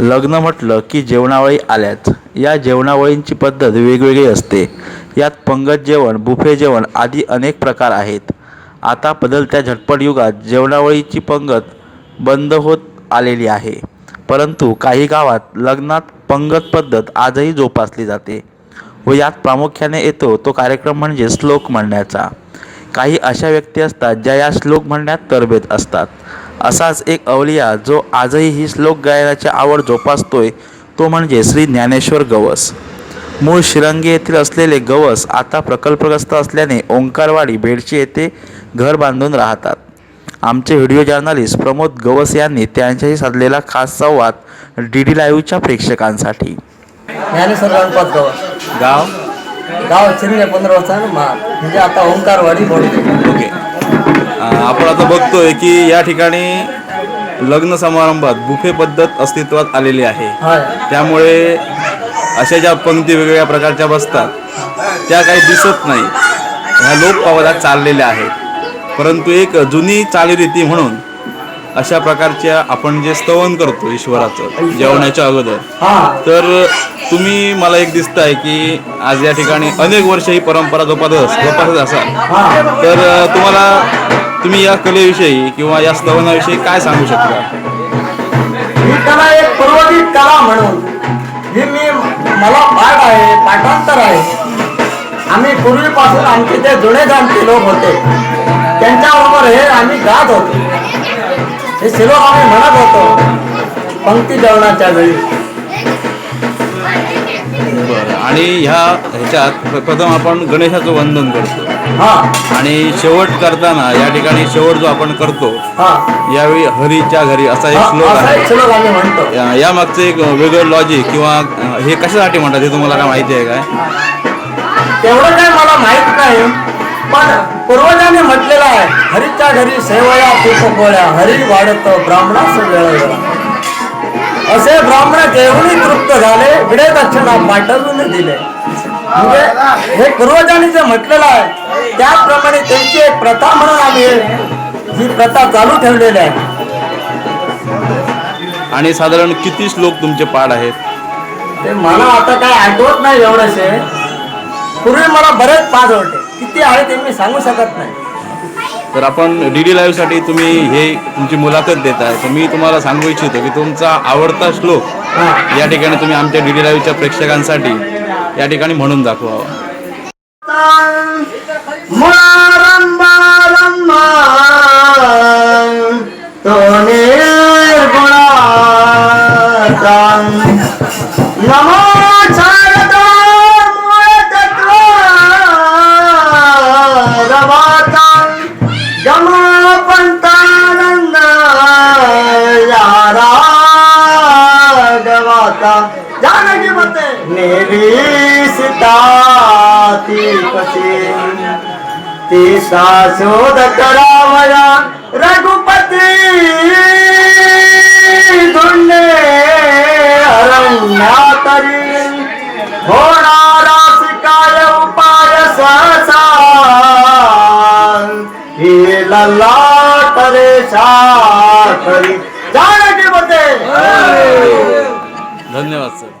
लग्न म्हटलं की जेवणावळी आल्याच या जेवणावळींची पद्धत वेगवेगळी असते. यात पंगत जेवण बुफे जेवण आदी अनेक प्रकार आहेत. आता बदलत्या झटपट युगात जेवणावळीची पंगत बंद होत आलेली आहे. परंतु काही गावात लग्नात पंगत पद्धत आजही जोपासली जाते व यात प्रामुख्याने येतो तो कार्यक्रम म्हणजे श्लोक म्हणण्याचा. काही अशा व्यक्ती असतात ज्या या श्लोक म्हणण्यात तरबेत असतात. असाच एक अवलिया जो आजही ही श्लोक गायनाची आवड जोपासतोय तो म्हणजे श्री ज्ञानेश्वर गवस. मूळ शिरंगी येथील असलेले गवस आता प्रकल्पग्रस्त असल्याने ओंकारवाडी बेडशी येथे घर बांधून राहतात. आमचे व्हिडिओ जर्नलिस्ट प्रमोद गवस यांनी त्यांच्याशी साधलेला खास संवाद डी डी लाईव्हच्या प्रेक्षकांसाठी. ज्ञानेश्वर गणपत गाव गाव? गाव चिरणे पंधरा वर्षानं म्हणजे आता ओंकारवाडी बोलते आपण आता बघतोय की या ठिकाणी लग्न समारंभात बुफे पद्धत अस्तित्वात आलेली आहे. त्यामुळे अशा ज्या पंक्ती वेगवेगळ्या प्रकारच्या बसतात त्या काही दिसत नाही. ह्या लोक पावलात चाललेल्या आहेत. परंतु एक जुनी चालीरीती म्हणून अशा प्रकारच्या आपण जे स्तवन करतो ईश्वराचं जेवणाच्या अगोदर. तर तुम्ही मला एक दिसत आहे की आज या ठिकाणी अनेक वर्ष ही परंपरा जोपासत जोपासत असाल. तर तुम्हाला तुम्ही या कलेविषयी किंवा या स्तवनाविषयी काय सांगू शकता? ही कला एक पूर्वजित कला म्हणून ही मी मला पाठ आहे पाठांतर आहे. आम्ही पूर्वीपासून आमचे जे जुने जाणते लोक होते. त्यांच्याबरोबर हे आम्ही गात होतो. हे आम्ही म्हणत होतो. पंक्ती जेवणाच्या वेळी. बरं. आणि ह्या ह्याच्यात प्र- प्रथम आपण गणेशाचं वंदन करतो. हा. आणि शेवट करताना या ठिकाणी शेवट जो आपण करतो हा. यावेळी हरीच्या घरी असा एक श्लोक आहे. एक श्लोक आम्ही म्हणतो. या- या मागचं एक वेगळं लॉजिक किंवा अ, हे कशासाठी म्हणतात हे तुम्हाला काय माहिती आहे काय? तेवढं काय मला माहीत नाही पण हरीच्या घरी सेवया तूप पोळ्या हरी वाढत ब्राह्मणास वेळ वेळा असे ब्राह्मण जेवणी तृप्त झाले विडे दक्षिणा पाठवून दिले. म्हणजे हे पूर्वजांनी जे म्हटलेलं आहे. त्याप्रमाणे त्यांची एक प्रथा म्हणून आम्ही हे- प्रथा चालू ठेवलेली आहे. आणि साधारण किती श्लोक तुमचे पाठ आहेत? ते मला आता काय आठवत नाही एवढंशे पूर्वी मला बरेच पाच होते. किती आहे ते मी सांगू शकत नाही. तर आपण डी डी लाईव्हसाठी तुम्ही हे तुमची मुलाखत देत आहे तर मी तुम्हाला सांगू इच्छितो की तुमचा आवडता श्लोक या ठिकाणी तुम्ही आमच्या डी डी लाईव्हच्या प्रेक्षकांसाठी या ठिकाणी म्हणून दाखवावा. गवाचा जानकी मते नेली सीता ती पती ती सासोद करावया रघुपती। धुंडे अरण्यातरी होणारा शिकाय उपाय सहसा। ही लल्ला करे। साखरी 네, 런닝 왔어요.